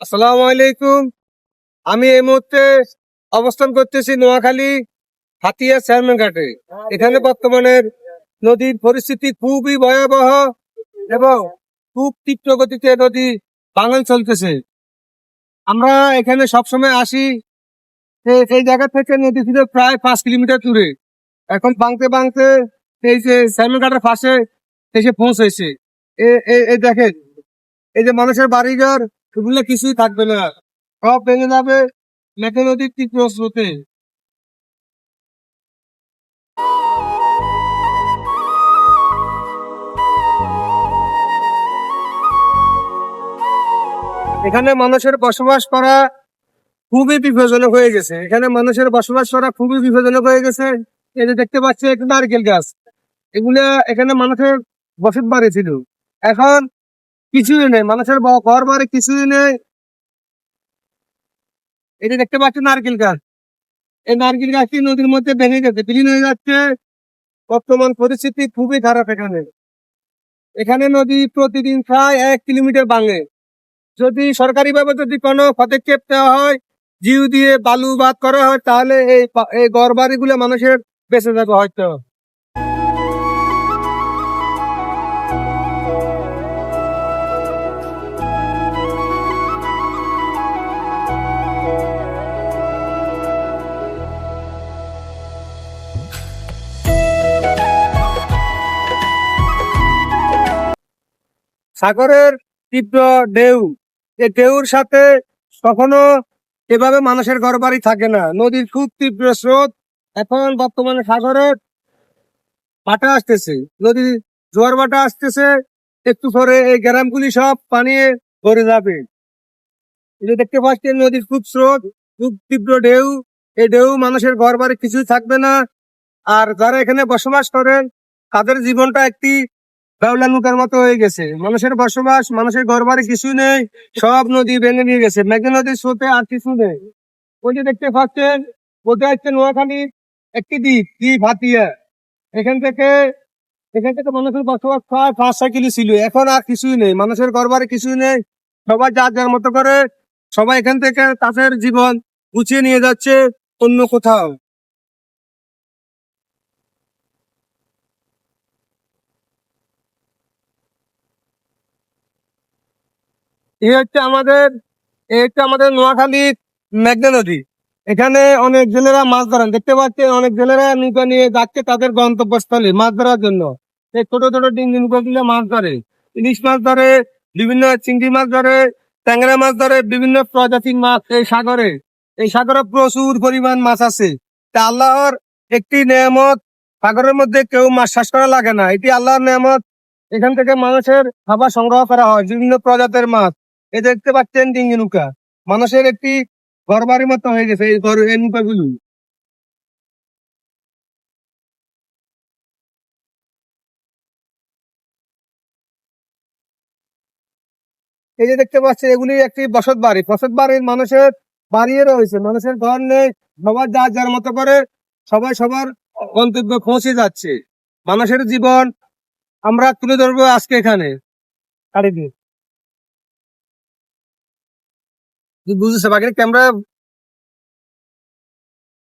আসসালামু আলাইকুম। আমি এই মুহূর্তে অবস্থান করতেছি নোয়াখালী হাতিয়া চেয়ারম্যান ঘাটে। এখানে বর্তমানে নদীর পরিস্থিতি খুবই ভয়াবহ এবং খুব তীব্র গতিতে নদী বাঙাল চলতেছে। আমরা এখানে সবসময় আসি এই জায়গা থেকে নদী ছিল প্রায় পাঁচ কিলোমিটার দূরে। এখন বাংতে বাংতে এই যে চেয়ারম্যান ঘাটের পাশে এসে পৌঁছেছে। এই দেখেন, এই যে মানুষের বাড়িঘর এগুলো কিছুই থাকবে না। সব ভেঙে যাবে মেঘে নদীর তীব্র স্রোতে। এখানে মানুষের বসবাস করা খুবই বিপজ্জনক হয়ে গেছে। এখানে মানুষের বসবাস করা খুবই বিপজ্জনক হয়ে গেছে। এই যে দেখতে পাচ্ছি একটা নারকেল গাছ। এগুলা এখানে মানুষের বসত বাড়ি ছিল। এখন কিছুই নেই, মানুষের ঘর বাড়ি কিছুই নেই। যে দেখতে পাচ্ছি নারকেল গাছ। এই নারকেল গাছটি নদীর মধ্যে ভেঙে গেছে, বিলীন হয়ে যাচ্ছে। বর্তমান পরিস্থিতি খুবই খারাপ এখানে। এখানে নদী প্রতিদিন প্রায় এক কিলোমিটার ভাঙে। যদি সরকারিভাবে যদি কোনো পদক্ষেপ নেওয়া হয়, জিউ দিয়ে বালু বাদ করা হয়, তাহলে এই এই ঘর বাড়িগুলো মানুষের বেঁচে যাবে হয়তো। সাগরের তীব্র ঢেউ। এই ঢেউর সাথে কখনো এভাবে মানুষের ঘর বাড়ি থাকে না। নদীর খুব তীব্র স্রোত। এখন বর্তমানে সাগরের বাটা আসতেছে। নদীর জোয়ার বাটা আসতেছে। একটু পরে এই গ্রামগুলি সব পানিয়ে ভরে যাবে। যে দেখতে পাচ্ছেন, নদীর খুব স্রোত, খুব তীব্র ঢেউ। এই ঢেউ মানুষের ঘর বাড়ি কিছুই থাকবে না। আর যারা এখানে বসবাস করেন, তাদের জীবনটা একটি বাউলা নৌকার মতো হয়ে গেছে। মানুষের বসবাস, মানুষের ঘর বাড়ি কিছু নেই, সব নদী ভেঙে নিয়ে গেছে। মেঘনা নদীর স্রোতে আর কিছু নেই। ওই যে দেখতে পাচ্ছেন ওটা হচ্ছে নোয়াখালী একটি দ্বীপ দ্বীপ হাতিয়া। এখান থেকে এখান থেকে মানুষের বসবাস প্রায় পাঁচ ছয় কিলো ছিল। এখন আর কিছুই নেই। মানুষের ঘর বাড়ি কিছুই নেই। সবাই যার যার মতো করে সবাই এখান থেকে তাদের জীবন গুছিয়ে নিয়ে যাচ্ছে অন্য কোথাও। এই হচ্ছে আমাদের, এই হচ্ছে আমাদের নোয়াখালীর মেঘনা নদী। এখানে অনেক জেলেরা মাছ ধরেন। দেখতে পাচ্ছেন অনেক জেলেরা নৌকা নিয়ে যাচ্ছে তাদের গন্তব্যস্থলে মাছ ধরার জন্য। এই ছোট ছোট ডিঙ্গি নৌকা গুলো মাছ ধরে। ইলিশ মাছ ধরে, বিভিন্ন চিংড়ি মাছ ধরে, ট্যাংরা মাছ ধরে, বিভিন্ন প্রজাতির মাছ এই সাগরে। এই সাগরে প্রচুর পরিমাণ মাছ আছে। তা আল্লাহর একটি নিয়ামত, সাগরের মধ্যে কেউ মাছ চাষ করা লাগে না। এটি আল্লাহর নিয়ামত। এখান থেকে মানুষের খাবার সংগ্রহ করা হয়। বিভিন্ন প্রজাতির মাছ। এই দেখতে পাচ্ছেন ডিঙ্গি নৌকা, মানুষের একটি ঘর বাড়ির মতো হয়ে গেছে, এই ঘর, এই নৌকাগুলো। এই যে দেখতে পাচ্ছেন, এগুলি একটি বসত বাড়ি। বসত বাড়ির মানুষের বাড়িয়ে রয়েছে। মানুষের ঘর নেই, সবার যা যার মতো করে সবাই সবার গন্তব্য পৌঁছে যাচ্ছে। মানুষের জীবন আমরা তুলে ধরবো আজকে এখানে। কাটি দিয়ে বুঝেছে বাকি ক্যামেরা